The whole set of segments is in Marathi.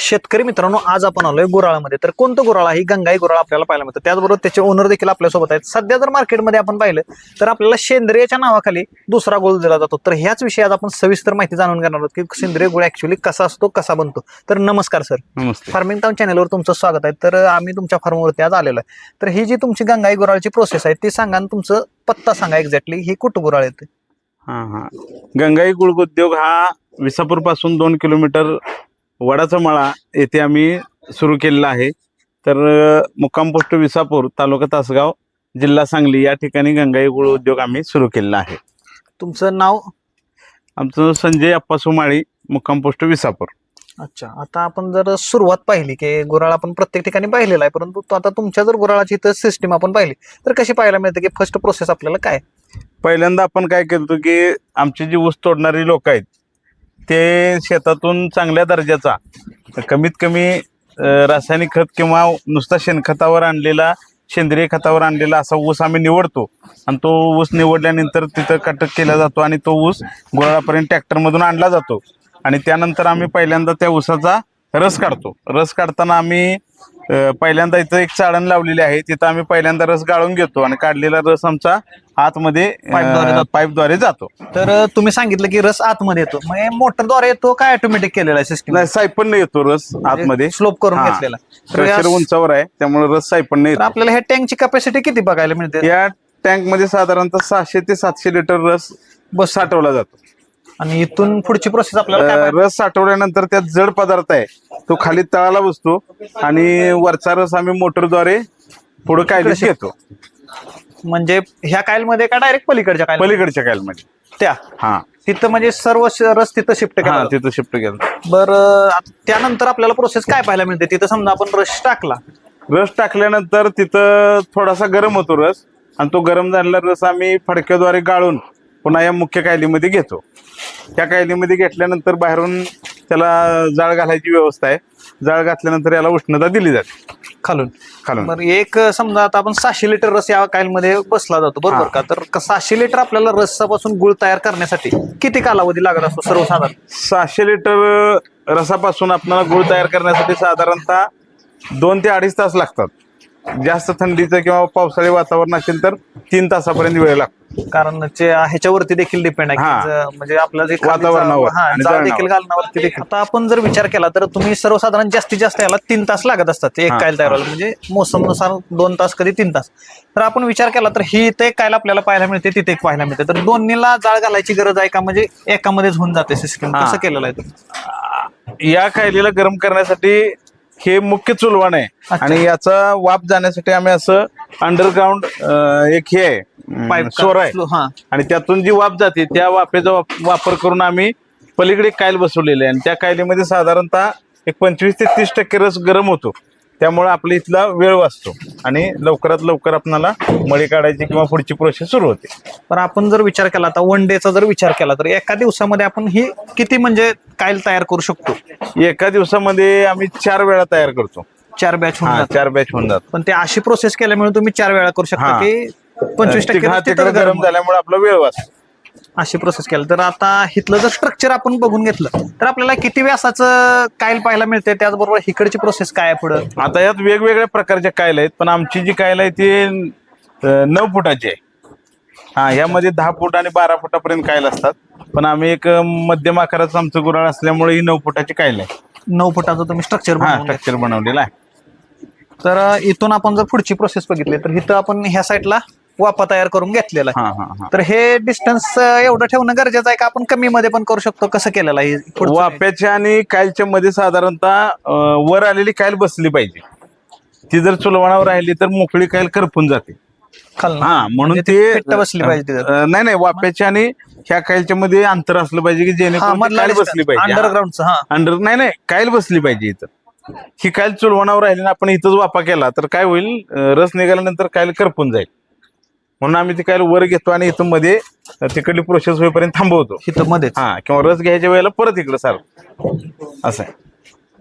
शेतकरी मित्रांनो आज आपण आलोय गुराळामध्ये. तर कोणतं गुराळ आहे? ही गंगाई गुराळ आपल्याला पाहायला मिळतं. त्याचबरोबर त्याचे ओनर देखील आपल्यासोबत आहेत. सध्या जर मार्केटमध्ये आपण पाहिलं तर आपल्याला सेंद्रियच्या नावाखाली दुसरा गोळ दिला जातो. तर ह्याच विषयी आज आपण सविस्तर माहिती जाणून घेणार आहोत की सेंद्रिय गुळ ऍक्च्युली कसा असतो कसा बनतो. तर नमस्कार सर नमस्ते. फार्मिंग टाऊन चॅनलवर तुमचं स्वागत आहे. तर आम्ही तुमच्या फार्मवरती आज आलेलो आहे. तर ही जी तुमची गंगाई गुराळची प्रोसेस आहे ती सांगा आणि तुमचं पत्ता सांगा एक्झॅक्टली ही कुठं गुराळ येते. हा हा. गंगाई गुळ उद्योग हा विसापूरपासून दोन किलोमीटर वडाचा मळा येथे आम्ही सुरू केलेला आहे. तर मुक्काम पोस्ट विसापूर तालुका तासगाव जिल्हा सांगली या ठिकाणी गंगाई गुळ उद्योग आम्ही सुरू केलेला आहे. तुमचं नाव? आमचं संजय अप्पा सुमाळी मुक्काम पोस्ट विसापूर. अच्छा आता आपण जर सुरुवात पाहिली की गुराळ आपण प्रत्येक ठिकाणी पाहिलेला आहे परंतु तो आता तुमच्या जर गुराळाची इथं सिस्टीम आपण पाहिली तर कशी पाहायला मिळते की फर्स्ट प्रोसेस आपल्याला काय? पहिल्यांदा आपण काय केलं की आमची जी ऊस तोडणारी लोक आहेत ते शेतातून चांगल्या दर्जाचा कमीत कमी रासायनिक खत किंवा नुसता शेणखतावर आणलेला सेंद्रिय खतावर आणलेला असा ऊस आम्ही निवडतो. आणि तो ऊस निवडल्यानंतर तिथं कटक केला जातो आणि तो ऊस गुराळापर्यंत ट्रॅक्टरमधून आणला जातो. आणि त्यानंतर आम्ही पहिल्यांदा त्या ऊसाचा रस काढतो. रस काढताना आम्ही पहिल्यांदा इथं एक चाळण लावलेली आहे. तिथं आम्ही पहिल्यांदा रस गाळून घेतो आणि काढलेला रस आमचा आतमध्ये पाईपद्वारे जातो. पाईपद्वारे जातो. तर अं, तुम्ही सांगितलं की रस आतमध्ये येतो. मग मोटरद्वारे येतो काय ऑटोमॅटिक केलेला आहे सिस्टीम नाही सायपन येतो रस आतमध्ये. स्लोप करून हा. घेतलेला. तर उंचावर आहे त्यामुळे रस सायपन तर येतो. आपल्याला हे टँकची कॅपॅसिटी किती बघायला मिळते? या टँकमध्ये साधारणतः सहाशे ते सातशे लिटर रस बस साठवला जातो. आणि इथून पुढची प्रोसेस आपल्याला काय अ, पाहायला- रस साठवल्यानंतर त्यात जड पदार्थ आहे. तो खाली तळाला बसतो आणि वरचा रस आम्ही मोटरद्वारे पुढे इकडे घेतो. म्हणजे ह्या कायलमध्ये का डायरेक्ट पलीकडच्या कायल पलीकडच्या कायलमध्ये. त्या? हा. तिथं म्हणजे सर्व श- रस तिथं शिफ्ट हा केला तिथं शिफ्ट केलं बरं त्यानंतर आपल्याला प्रोसेस काय पाहायला मिळते? तिथं समजा आपण रस टाकला. रस टाकल्यानंतर तिथं थोडासा गरम होतो रस. आणि तो गरम झालेला रस आम्ही फडक्याद्वारे गाळून पुन्हा या मुख्य कायलीमध्ये घेतो. त्या कायलीमध्ये घेतल्यानंतर बाहेरून त्याला जाळ घालायची व्यवस्था आहे. जाळ घातल्यानंतर याला उष्णता दिली जाते. खालून. खालून. बरं एक समजा आता आपण सहाशे लिटर रस या कायलमध्ये बसला जातो बरोबर. का? तर क- सहाशे लिटर आपल्याला रसापासून गुळ तयार करण्यासाठी किती कालावधी लागत असतो सर्वसाधारण? सहाशे लिटर रसापासून आपल्याला गुळ तयार करण्यासाठी साधारणतः दोन ते अडीच तास लागतात. जास्त थंडीचं किंवा पावसाळी वातावरण असेल तर तीन तासापर्यंत वेळ लागतो. कारण ते ह्याच्यावरती देखील डिपेंड आहे की. ज- म्हणजे आपलं जे खालीचं- वातावरणावर हा, आणि जाळ जळणावर. देखील घालण्यावरती देखील आता आपण जर विचार केला तर तुम्ही सर्वसाधारण जास्तीत जास्त याला तीन तास लागत असतात एक हा, कायल तयार. व्हायला म्हणजे मोसमनुसार दोन तास कधी तीन तास तर आपण विचार केला तर ही इथे एक कायल आपल्याला पाहायला मिळते तिथे एक पाहायला मिळते तर दोन्हीला जाळ घालायची गरज आहे का म्हणजे एकामध्येच होऊन जाते सिस्टम हा. कसं केलेलं आहे तुम्ही? या कायलीला गरम करण्यासाठी हे मुख्य चुलवाण आहे. अच्छा. आणि याचा वाफ जाण्यासाठी आम्ही असं अंडरग्राऊंड एक हे आहे सोर आहे. हा. आणि त्यातून जी वाफ जाते त्या वाफेचा वाप- वापर करून आम्ही पलीकडे कायल बसवलेली आहे. आणि त्या कायलीमध्ये साधारणतः एक पंचवीस ते तीस टक्के रस गरम होतो. त्यामुळे आपल्या इथला वेळ वाचतो आणि लवकरात लवकर आपणाला मळी काढायची किंवा पुढची प्रोसेस सुरू होते. पण आपण जर विचार केला तर वन डेचा जर विचार केला तर एका दिवसामध्ये आपण ही किती म्हणजे कायल तयार करू शकतो? एका दिवसामध्ये आम्ही चार वेळा तयार करतो. चार बॅच होऊन हा जातात. चार बॅच होऊन जातात. पण ते अशी प्रोसेस केल्यामुळे तुम्ही चार वेळा करू शकता हा. की पंचवीस टक्के तिथं तिकडं गरम. झाल्यामुळे आपला वेळ वाचतो. अशी प्रोसेस केली. तर आता इथलं जर स्ट्रक्चर आपण बघून घेतलं तर आपल्याला किती व्यासाचं कायल पाहायला मिळते त्याचबरोबर इकडची प्रोसेस काय आहे पुढं? आता यात वेगवेगळ्या प्रकारच्या कायला आहेत पण आमची जी कायल आहे ती अं, नऊ फुटाची आहे. हा यामध्ये दहा फूट आणि बारा फुटापर्यंत कायल असतात. पण आम्ही एक अं, मध्यम आकाराचं आमचं गुराळ असल्यामुळे ही नऊ फुटाची कायल आहे. नऊ फुटाचं तुम्ही स्ट्रक्चर हा स्ट्रक्चर बनवलेलं आहे. तर इथून आपण जर पुढची प्रोसेस बघितली तर इथं आपण ह्या साईडला वापा तयार करून घेतलेला आहे. हा हा हा. तर हे डिस्टन्स एवढं ठेवणं गरजेचं आहे का? आपण कमी मध्ये पण करू शकतो. कसं केलेलं आहे? पुढचं काय? वाफ्याच्या आणि कायलच्या मध्ये साधारणतः अं, वर आलेली कायल बसली पाहिजे. ती जर चुलवणावर राहिली तर मोकळी कायल करपून जाते. खालनं. हा म्हणून म्हणजे ते फिट्ट बसली पाहिजे तिथं. अं, नाही नाही वाफ्याच्या आणि ह्या कायलच्या मध्ये अंतर असलं पाहिजे की हा जेणेकरून ती कायल बसली पाहिजे. हा. अंडरग्राऊंडचं हा. अंडर नाही नाही कायल बसली पाहिजे इथं. ही कायल चुलवणावर राहिली ना आपण इथंच वापा केला तर काय होईल? अं, रस निघाल्यानंतर कायल करपून जाईल. म्हणून आम्ही ती कायल वर घेतो आणि इथं मध्ये तिकडली प्रोसेस होईपर्यंत थांबवतो. इथं मध्येच? हा किंवा रस घ्यायच्या वेळेला परत इकडं सार. असं आहे.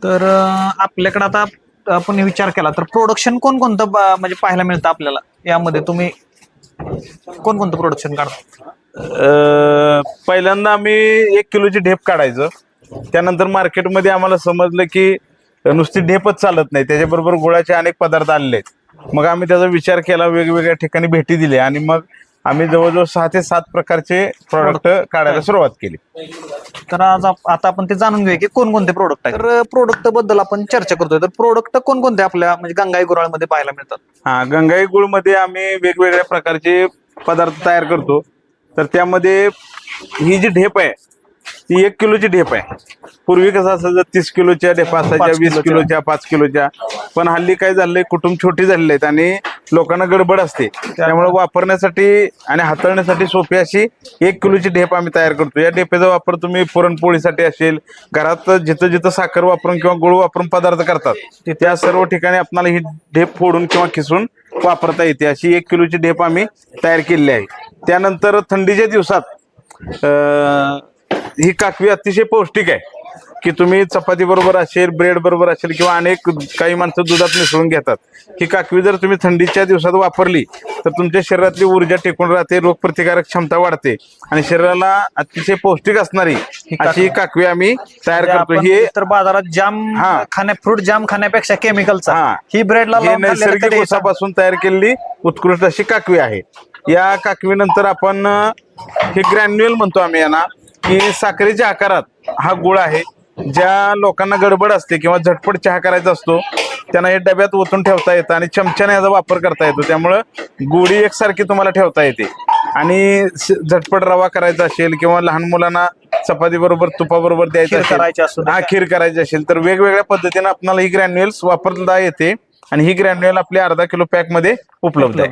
तर अं, आपल्याकडे आता आपण विचार केला तर प्रोडक्शन कोणकोणतं ब- म्हणजे पाहायला मिळतं आपल्याला? यामध्ये तुम्ही कोणकोणतं प्रोडक्शन काढता? अं, पहिल्यांदा आम्ही एक किलोची ढेप काढायचं. त्यानंतर मार्केटमध्ये आम्हाला समजलं की नुसती ढेपच चालत नाही. त्याच्याबरोबर गुळाचे अनेक पदार्थ आलेले आहेत. मग आम्ही त्याचा विचार केला वेगवेगळ्या ठिकाणी भेटी दिल्या आणि मग आम्ही जवळजवळ सहा ते सात प्रकारचे प्रॉडक्ट काढायला सुरुवात केली. तर आज आप- आता आपण ते जाणून घेऊया की कोणकोणते प्रोडक्ट आहेत. तर प्रोडक्टबद्दल आपण चर्चा करतोय. तर प्रोडक्ट कोणकोणते आपल्या म्हणजे गंगाई गुराळमध्ये पाहायला मिळतात? हा गंगाई गुळमध्ये आम्ही वेगवेगळ्या प्रकारचे पदार्थ तयार करतो. तर त्यामध्ये ही जी ढेप आहे ती एक किलोची ढेप आहे. पूर्वी कसं असायचं तीस किलोच्या ढेपा असायच्या पाच वीस किलोच्या. किलोच्या पाच किलोच्या. पण हल्ली काय झालंय कुटुंब छोटी झालेली आहेत आणि लोकांना गडबड असते. त्यामुळे वापरण्यासाठी आणि हाताळण्यासाठी सोपी अशी एक किलोची ढेप आम्ही तयार करतो. या ढेपेचा वापर तुम्ही पुरणपोळीसाठी असेल घरात जिथं जिथं साखर वापरून किंवा गुळ वापरून पदार्थ करतात त्या सर्व ठिकाणी आपल्याला ही ढेप फोडून किंवा खिसून वापरता येते. अशी एक किलोची ढेप आम्ही तयार केलेली आहे. त्यानंतर थंडीच्या दिवसात अं, ही काकवी अतिशय पौष्टिक आहे. की तुम्ही चपाती बरोबर असेल ब्रेड बरोबर असेल किंवा अनेक काही माणसं दुधात मिसळून घेतात. ही काकवी जर तुम्ही थंडीच्या दिवसात वापरली तर तुमच्या शरीरातली ऊर्जा टिकून राहते रोगप्रतिकारक क्षमता वाढते आणि शरीराला अतिशय पौष्टिक असणारी अशी ही काकवी आम्ही तयार म्हणजे करतो ही तर बाजारात जाम हा. खाण्या फ्रूट जाम खाण्यापेक्षा केमिकलचा हा. ही ब्रेडला हे नैसर्गिक कधी ऊसापासून तयार केलेली उत्कृष्ट अशी काकवी आहे. या काकवीनंतर आपण अं, हे ग्रॅन्युअल म्हणतो आम्ही यांना. की साखरेच्या आकारात हा गुळ आहे. ज्या लोकांना गडबड असते किंवा झटपट चहा करायचा असतो त्यांना हे डब्यात ओतून ठेवता येतं आणि चमच्याने याचा वापर करता येतो. त्यामुळं गोडी एकसारखी तुम्हाला ठेवता येते. आणि झटपट रवा करायचा असेल किंवा लहान मुलांना चपाती बरोबर तुपाबरोबर द्यायचं. हा खीर करायची असेल तर वेगवेगळ्या पद्धतीने आपल्याला ही ग्रॅन्युअल्स वापरता येते. आणि ही ग्रॅन्युअल आपल्या अर्धा किलो पॅकमध्ये उपलब्ध आहे.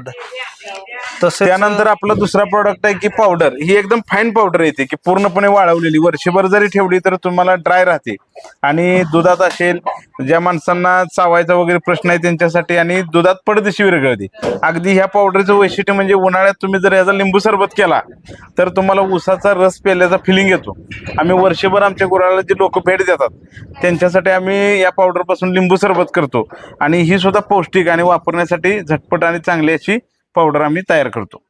तसं त्यानंतर आपला दुसरा प्रॉडक्ट आहे की पावडर ही एकदम फाईन पावडर येते की पूर्णपणे वाळवलेली. वर्षभर जरी ठेवली तर तुम्हाला ड्राय राहते. आणि दुधात असेल ज्या माणसांना चावायचा वगैरे प्रश्न आहे त्यांच्यासाठी आणि दुधात पडदेशी विरघळते. अगदी ह्या पावडरचं वैशिष्ट्य म्हणजे उन्हाळ्यात तुम्ही जर याचा लिंबू सरबत केला तर तुम्हाला उसाचा रस प्यायल्याचा फिलिंग येतो. आम्ही वर्षभर आमच्या गुराला जे लोक भेट देतात त्यांच्यासाठी आम्ही या पावडरपासून लिंबू सरबत करतो. आणि ही सुद्धा पौष्टिक आणि वापरण्यासाठी झटपट आणि चांगली अशी पावडर आम्ही तयार करतो.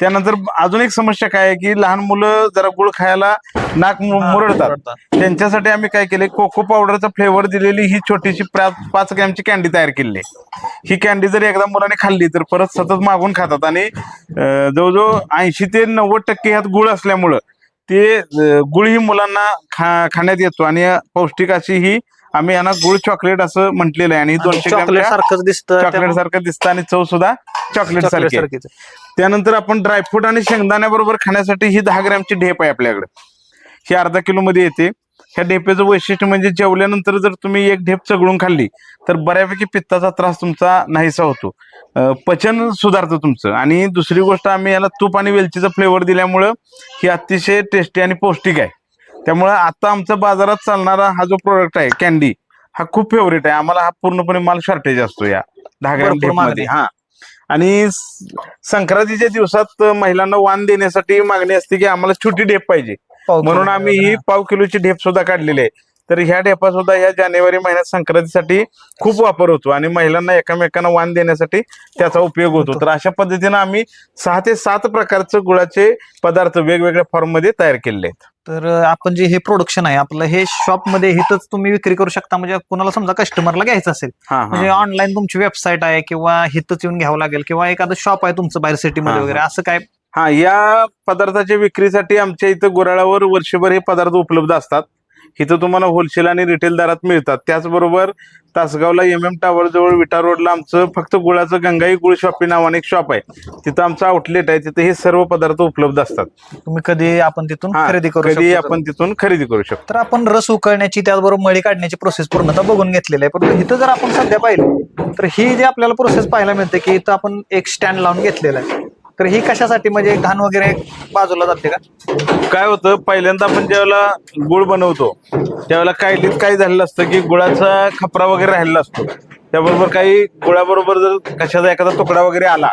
त्यानंतर अजून एक समस्या काय आहे की लहान मुलं जरा गुळ खायला नाक मुरडतात. त्यांच्यासाठी आम्ही काय केले कोको पावडरचा फ्लेवर दिलेली ही छोटीशी पाच ग्रॅमची कॅन्डी तयार केली ही कॅन्डी जर एकदा मुलाने खाल्ली तर परत सतत मागून खातात आणि जवळजवळ ऐंशी ते नव्वद टक्के ह्यात गुळ असल्यामुळं ते गुळ ही मुलांना खा खाण्यात येतो आणि पौष्टिक अशी ही आम्ही यांना गुळ चॉकलेट असं म्हटलेलं आहे. आणि दोनशे चॉकलेट सारखंच दिसतं चॉकलेट सारखं दिसतं आणि चव सुद्धा चॉकलेट सारखी आहे. सारखीच त्यानंतर आपण ड्रायफ्रूट आणि शेंगदाण्याबरोबर खाण्यासाठी ही दहा ग्रॅमची ढेप आहे आपल्याकडे. ही अर्धा किलो मध्ये येते. ह्या ढेपेचं वैशिष्ट्य म्हणजे जेवल्यानंतर जर तुम्ही एक ढेप चगळून खाल्ली तर बऱ्यापैकी पित्ताचा त्रास तुमचा नाहीसा होतो. अं, पचन सुधारतं तुमचं. आणि दुसरी गोष्ट आम्ही याला तूप आणि वेलचीचा फ्लेवर दिल्यामुळं ही अतिशय टेस्टी आणि पौष्टिक आहे. त्यामुळं आता आमचा बाजारात चालणारा हा जो प्रोडक्ट आहे कॅन्डी हा खूप फेवरेट आहे. आम्हाला हा पूर्णपणे माल शॉर्टेज असतो या. मध्ये हा. आणि संक्रांतीच्या दिवसात महिलांना वाण देण्यासाठी मागणी असते की आम्हाला छोटी ढेप पाहिजे. म्हणून आम्ही ही पाव किलोची ढेप सुद्धा काढलेली आहे. तर ह्या ढेपा सुद्धा ह्या जानेवारी महिन्यात संक्रांतीसाठी खूप वापर होतो आणि महिलांना एकामेकांना वाण देण्यासाठी त्याचा उपयोग होतो. तर अशा पद्धतीनं आम्ही सहा ते सात प्रकारचे गुळाचे पदार्थ वेगवेगळ्या फॉर्ममध्ये तयार केलेले आहेत. तर आपण जे हे प्रोडक्शन आहे आपलं हे शॉपमध्ये हिथंच तुम्ही विक्री करू शकता. म्हणजे कुणाला समजा कस्टमरला घ्यायचं असेल म्हणजे ऑनलाईन तुमची वेबसाईट आहे किंवा हिथंच येऊन घ्यावं लागेल किंवा एखादं शॉप आहे तुमचं बाहेर सिटीमध्ये वगैरे. असं काय? हा या पदार्थाच्या विक्रीसाठी आमच्या इथं गुराळावर वर्षभर हे पदार्थ उपलब्ध असतात. इथं तुम्हाला होलसेल आणि रिटेल दरात मिळतात. त्याचबरोबर तासगावला एम एम टावर जवळ विटा रोडला आमचं फक्त गुळाचं गंगाई गुळ शॉपी नावाने एक शॉप आहे. तिथं आमचं आउटलेट आहे. तिथे हे सर्व पदार्थ उपलब्ध असतात. तुम्ही कधी आपण तिथून हा, खरेदी करू कधी शकतो. आपण तिथून खरेदी करू शकतो. तर आपण रस उकळण्याची त्याचबरोबर मळी काढण्याची प्रोसेस पूर्णतः बघून घेतलेली आहे. परंतु इथं जर आपण सध्या पाहिलं तर ही जी आपल्याला प्रोसेस पाहायला मिळते की इथं आपण एक स्टँड लावून घेतलेला आहे. तर ही कशासाठी म्हणजे घाण वगैरे बाजूला जाते का? काय होतं पहिल्यांदा आपण ज्यावेळेला गुळ बनवतो त्यावेळेला कायलीत काय झालेलं असतं की गुळाचा खपरा वगैरे राहिलेला असतो. त्याबरोबर काही गुळाबरोबर जर कशाचा एखादा तुकडा वगैरे आला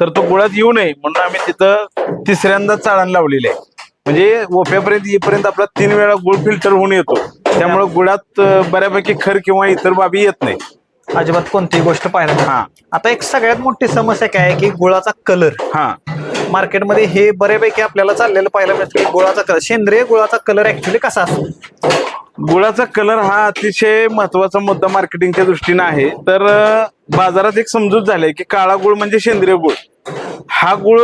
तर तो गुळात येऊ नये. म्हणून आम्ही तिथं तिसऱ्यांदा चाळण लावलेली आहे. म्हणजे ओप्यापर्यंत येईपर्यंत आपला तीन वेळा गुळ फिल्टर होऊन येतो. त्यामुळे गुळात बऱ्यापैकी खर किंवा इतर बाबी येत नाही. अजिबात कोणतीही गोष्ट नाही. हा. आता एक सगळ्यात मोठी समस्या काय आहे की गुळाचा कलर हा. मार्केटमध्ये हे बऱ्यापैकी आपल्याला चाललेलं पाहायला मिळतं की गुळाचा कलर सेंद्रिय गुळाचा कलर ऍक्च्युली कसा असतो? गुळाचा कलर हा अतिशय महत्त्वाचा मुद्दा मार्केटिंगच्या दृष्टीने आहे. तर अं, बाजारात एक समजूत झाली की काळा गुळ म्हणजे सेंद्रिय गुळ. हा गुळ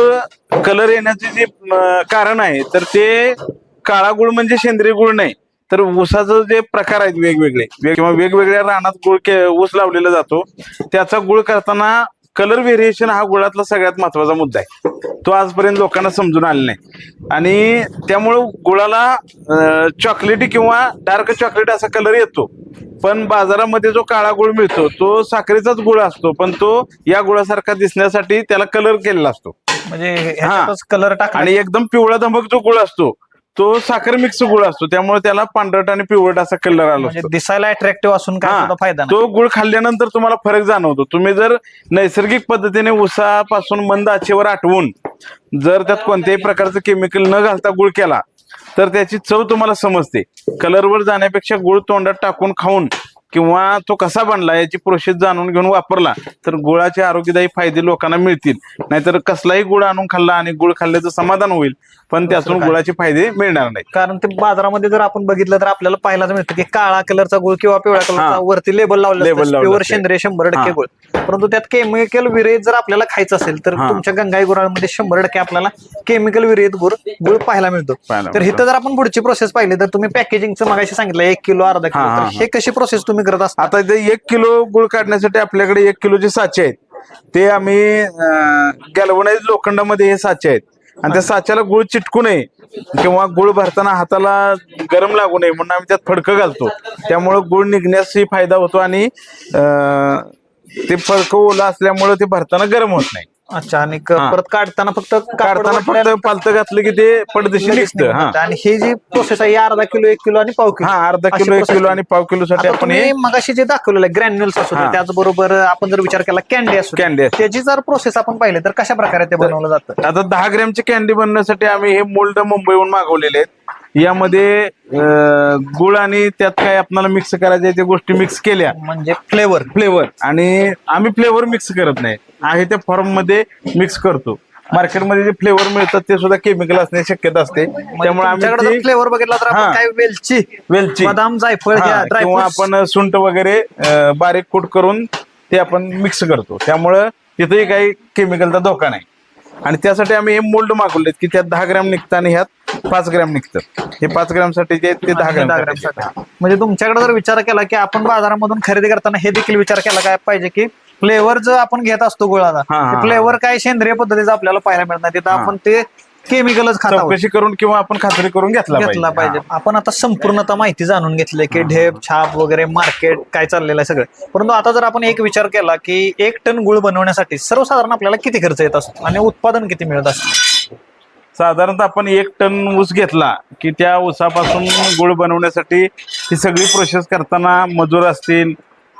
कलर येण्याचे जे अं, कारण आहे तर ते काळा गुळ म्हणजे सेंद्रिय गुळ नाही. तर ऊसाचं जे प्रकार आहेत वेगवेगळे वेग- किंवा वेगवेगळ्या रानात गुळ ऊस लावलेला जातो त्याचा गुळ करताना कलर व्हेरिएशन हा गुळातला सगळ्यात महत्त्वाचा मुद्दा आहे. तो आजपर्यंत लोकांना समजून आलेला नाही. आणि त्यामुळं गुळाला चॉकलेटी किंवा डार्क चॉकलेट असा कलर येतो. पण बाजारामध्ये जो काळा गुळ मिळतो तो साखरेचाच गुळ असतो पण तो या गुळासारखा दिसण्यासाठी त्याला कलर केलेला असतो. म्हणजे ह्याच्यातच कलर टाकला. आणि एकदम पिवळा धमक जो गुळ असतो तो साखर मिक्स गुळ असतो त्यामुळे त्याला पांढरट आणि पिवळट असा कलर आला म्हणजे असतो. दिसायला अट्रॅक्टिव्ह असून काय हा, सुद्धा फायदा नाही. तो गुळ खाल्ल्यानंतर तुम्हाला फरक जाणवतो. तुम्ही जर नैसर्गिक पद्धतीने उसापासून मंद आचेवर आटवून जर त्यात कोणत्याही प्रकारचं केमिकल न घालता गुळ केला तर त्याची चव तुम्हाला समजते. कलरवर जाण्यापेक्षा गुळ तोंडात टाकून खाऊन किंवा तो कसा बनला याची प्रोसेस जाणून घेऊन वापरला तर गुळाचे आरोग्यदायी फायदे लोकांना मिळतील नाहीतर कसलाही गुळ आणून खाल्ला आणि गुळ खाल्ल्याचं समाधान होईल पण त्यातून? गुळाचे फायदे मिळणार नाहीत कारण ते बाजारामध्ये जर आपण बघितलं तर आपल्याला पाहायला मिळतं की काळा कलरचा गुळ किंवा पिवळ्या कलरचा. वरती लेबल लावलं प्युअर. सेंद्रिय शंभर टक्के. गुळ परंतु त्यात केमिकल विरहित जर आपल्याला खायचं असेल तर. तुमच्या गंगाई गुराळमध्ये शंभर टक्के आपल्याला केमिकल विरहित गुळ गुळ पाहायला मिळतो तर. इथं जर आपण पुढची प्रोसेस पाहिली तर तुम्ही पॅकेजिंगचं मगाशी सांगितलं एक किलो अर्धा किलो. हे कशी प्रोसेस तुम्ही करत असता आता ते एक किलो गुळ काढण्यासाठी आपल्याकडे एक किलोचे साचे आहेत. ते आम्ही गॅल्वनाइज लोखंडामध्ये हे साचे आहेत. आणि त्या साच्याला गुळ चिटकू नये किंवा गुळ भरताना हाताला गरम लागू नये म्हणून आम्ही त्यात फडकं घालतो. त्यामुळं गुळ निघण्यासही फायदा होतो आणि ते फडकं ओलं असल्यामुळं ते भरताना गरम होत नाही. अच्छा आणि क- हा. परत काढताना फक्त कापड काढताना फक्त पालतं घातलं की ते पडदेशी लगेच निघतं हा. आणि ही जी प्रोसेस आहे ही अर्धा किलो एक किलो आणि पाव किलो. हा अर्धा अशी किलो एक process किलो आणि पाव किलो साठी आता आपण हे तुम्ही मगाशी जे दाखवलेलं आहे ग्रॅन्युल्स असू दे हा. त्याचबरोबर आपण जर विचार केला कॅन्डी असू दे, कॅन्डी त्याची जर प्रोसेस आपण पाहिले तर कशा प्रकारे ते बनवलं जातं? आता दहा ग्रॅमची कॅन्डी बनवण्यासाठी आम्ही हे मोल्ड मुंबईहून मागवलेले आहेत. यामध्ये अं, गुळ आणि त्यात काय आपल्याला मिक्स करायचे त्या गोष्टी मिक्स केल्या. म्हणजे फ्लेवर फ्लेवर आणि आम्ही फ्लेवर मिक्स करत नाही. आहे त्या फॉर्ममध्ये मिक्स करतो. मार्केटमध्ये जे फ्लेवर मिळतात ते सुद्धा केमिकल असण्याची शक्यता असते. त्यामुळे आमच्याकडे फ्लेवर बघितला तर हा. काय वेलची? वेलची. बदाम जायफळ हा, किंवा ड्रायफ्रुट्स आपण सुंठ वगैरे अं, बारीक कूट करून ते आपण मिक्स करतो. त्यामुळं तिथेही काही केमिकलचा धोका नाही. आणि त्यासाठी आम्ही हे मोल्ड मागवलेत की त्यात दहा ग्रॅम निघतं आणि ह्यात पाच ग्रॅम निघतं. हे पाच ग्रॅमसाठी जे आहेत ते दहा ग्रॅम. म्हणजे तुमच्याकडे जर विचार केला की आपण बाजारामधून खरेदी करताना हे देखील विचार केला काय पाहिजे की फ्लेवर जो आपण घेत असतो गुळाचा हा, हा, फ्लेवर काय सेंद्रिय पद्धतीचा आपल्याला पाहायला मिळत नाही तिथं. आपण ते केमिकलच खात आहोत. चौकशी करून किंवा आपण खात्री करून घेतला घेतला पाहिजे. आपण आता संपूर्णतः माहिती जाणून घेतली की ढेप छाप वगैरे मार्केट काय चाललेलं आहे सगळं. परंतु आता जर आपण एक विचार केला की एक टन गुळ बनवण्यासाठी सर्वसाधारण आपल्याला किती खर्च येत असतो आणि उत्पादन किती मिळत असतं? साधारणतः आपण एक टन ऊस घेतला की त्या ऊसापासून गुळ बनवण्यासाठी ही सगळी प्रोसेस करताना मजूर असतील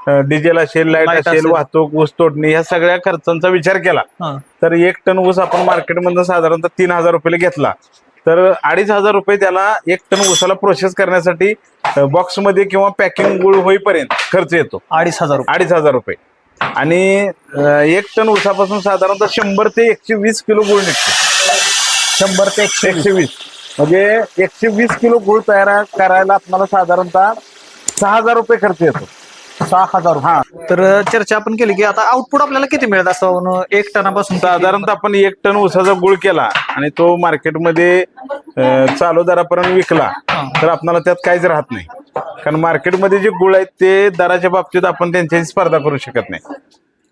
डिझेल असेल लाइट Light असेल असेल. वाहतूक ऊस तोडणी ह्या सगळ्या खर्चांचा विचार केला. हा. तर एक टन ऊस आपण मार्केटमधून साधारणतः तीन हजार रुपयाला घेतला. तर अडीच हजार रुपये त्याला एक टन ऊसाला प्रोसेस करण्यासाठी बॉक्समध्ये किंवा पॅकिंग गुळ होईपर्यंत खर्च येतो. अडीच हजार रुपये. अडीच हजार रुपये. आणि अं, एक टन ऊसापासून साधारणतः शंभर ते एकशे वीस किलो गुळ निघतो. शंभर ते एकशे वीस. एकशे वीस म्हणजे एकशे वीस किलो गुळ तयार करायला आपल्याला साधारणतः सहा हजार रुपये खर्च येतो सहा हजार. हा तर चर्चा आपण केली की आता आउटपुट आपल्याला किती मिळत असतं एक टनापासून? साधारणतः आपण एक टन ऊसाचा गुळ केला आणि तो मार्केटमध्ये चालू दरापर्यंत विकला तर आपल्याला त्यात काहीच राहत नाही कारण मार्केटमध्ये जे गुळ आहेत ते दराच्या बाबतीत आपण त्यांच्याशी स्पर्धा करू शकत नाही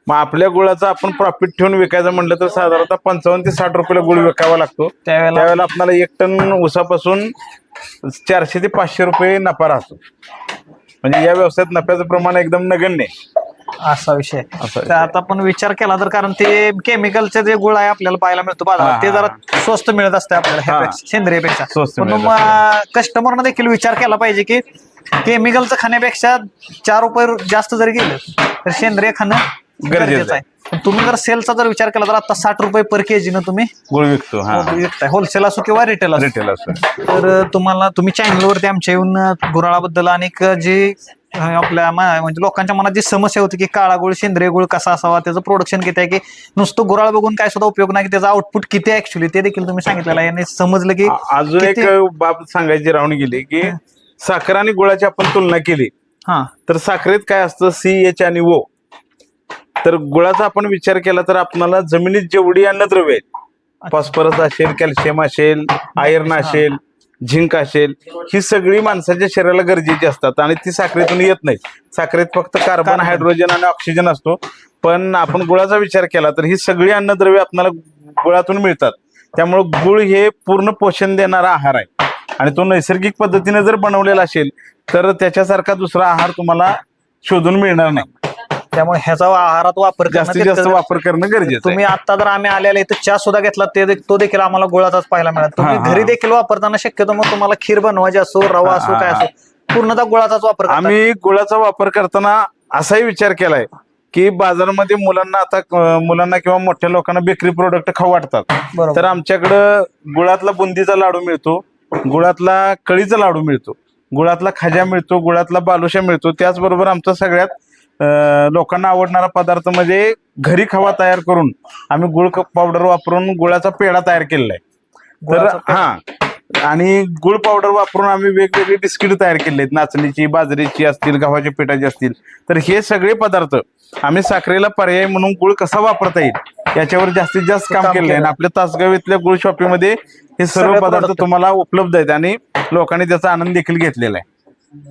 मग आपल्या गुळाचा आपण प्रॉफिट ठेवून विकायचं म्हटलं तर साधारणतः पंचावन्न ते साठ रुपयाला गुळ विकावा लागतो त्यावेळेला त्यावेळेला आपल्याला एक टन ऊसापासून चारशे ते पाचशे रुपये नफा राहतो म्हणजे या व्यवसायात नफ्याचं प्रमाण एकदम नगण्य आहे. असा विषय. असा तर आता आपण विचार केला तर कारण ते केमिकलचे जे गुळ आहे आपल्याला पाहायला मिळतो बाजारात ते हा, जरा स्वस्त मिळत असते आपल्याला. ह्यापेक्षा सेंद्रियपेक्षा स्वस्त पण मिळत कस्टमरना देखील विचार केला पाहिजे की केमिकलचं खाण्यापेक्षा चार रुपये जास्त जरी गेलं तर सेंद्रिय खाणं गरजेचं आहे. तुम्ही जर सेलचा जर विचार केला तर आता साठ रुपये पर केजी न तुम्ही? गुळ विकतो हा. विकताय. होलसेल असो किंवा रिटेल असो. रिटेल असं. तर तुम्हाला तुम्ही चॅनलवरती आमच्या येऊन गुराळाबद्दल अनेक जे आपल्या म्हणजे लोकांच्या मनात जी समस्या होती की काळा गुळ सेंद्रिय गुळ कसा असावा त्याचं प्रोडक्शन किती आहे की नुसतं गुराळ बघून काय सुद्धा उपयोग नाही की त्याचा आउटपुट किती आहे ऍक्च्युली ते देखील तुम्ही सांगितलेलं आहे. आणि समजलं की अजून एक बाब सांगायची राहून गेली की साखर आणि गुळाची आपण तुलना केली. हा. तर साखरेत काय असतं? सी एच आणि ओ तर गुळाचा आपण विचार केला तर आपणाला जमिनीत जेवढी अन्नद्रव्य आहेत फॉस्फरस असेल कॅल्शियम असेल आयर्न असेल झिंक असेल ही सगळी माणसाच्या शरीराला गरजेची असतात आणि ती साखरेतून येत नाही साखरेत फक्त कार्बन कार्बन. हायड्रोजन आणि ऑक्सिजन असतो. पण आपण गुळाचा विचार केला तर ही सगळी अन्नद्रव्य आपल्याला गुळातून मिळतात. त्यामुळे गुळ हे पूर्ण पोषण देणारा आहार आहे. आणि तो नैसर्गिक पद्धतीने जर बनवलेला असेल तर त्याच्यासारखा दुसरा आहार तुम्हाला शोधून मिळणार नाही. त्यामुळे ह्याचा आहारात वापर करणं जास्तीत जास्त वापर करणं गरजेचं आहे तुम्ही आता जर आम्ही आलेले इथं चहा सुद्धा घेतला ते दे- तो देखील आम्हाला गुळाचाच पाहायला मिळाला तुम्ही हा. घरी देखील वापरताना शक्यतो मग तुम्हाला खीर बनवायची असो रवा असो काय. असो पूर्णतः गुळाचाच वापर करता. आम्ही गुळाचा वापर करताना असाही विचार केलाय की बाजारामध्ये मुलांना आता अं, मुलांना किंवा मोठ्या लोकांना बेकरी प्रोडक्ट खाऊ वाटतात बरोबर. तर आमच्याकडं गुळातला बुंदीचा लाडू मिळतो गुळातला कळीचा लाडू मिळतो गुळातला खाजा मिळतो गुळातला बालुशा मिळतो त्याचबरोबर आमचा सगळ्यात लोकांना आवडणारा पदार्थ म्हणजे घरी खवा तयार करून आम्ही गुळ पावडर वापरून गुळाचा पेढा तयार केलेला आहे. तर. हा. आणि गुळ पावडर वापरून आम्ही वेगवेगळे बिस्किट तयार केले आहेत नाचणीची बाजरीची असतील गव्हाच्या पिठाची असतील. तर हे सगळे पदार्थ आम्ही साखरेला पर्याय म्हणून गुळ कसा वापरता येईल याच्यावर जास्तीत जास्त काम केलेलं आहे. आपल्या तासगाव इथल्या गुळ शॉपिंगमध्ये हे सर्व पदार्थ. तुम्हाला उपलब्ध आहेत आणि लोकांनी त्याचा आनंद देखील घेतलेला आहे.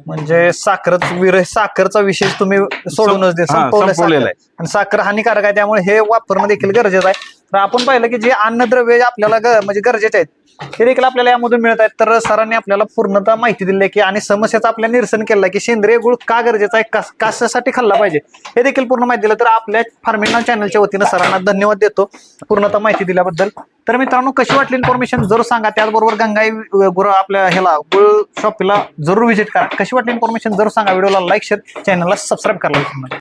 म्हणजे साखर विरह साखरचा विषय तुम्ही सोडूनच दे संपवलंय संपवलेला साखर. आहे. आणि साखर हानिकारक आहे त्यामुळे हे वापरणं देखील गरजेचं आहे तर आपण पाहिलं की जे अन्नद्रव्य आपल्याला म्हणजे गरजेचे आहेत हे देखील आपल्याला यामधून मिळत आहेत. तर सरांनी आपल्याला पूर्णतः माहिती दिली आहे की आणि समस्याचं आपल्या निरसन केलं आहे की सेंद्रिय गुळ का गरजेचा आहे? कशासाठी खाल्ला पाहिजे? हे देखील पूर्ण माहिती दिलं तर आपल्या फार्मिंग चॅनलच्या वतीनं सरांना धन्यवाद देतो पूर्णतः माहिती दिल्याबद्दल. तर मित्रांनो कशी वाटली इन्फॉर्मेशन जरूर सांगा. त्याचबरोबर गंगाई गुरु आपल्या ह्याला गुळ शॉपला जरूर व्हिजिट करा. कशी वाटली इन्फॉर्मेशन जरूर सांगा. व्हिडिओला लाईक शेअर चॅनलला सबस्क्राईब करायला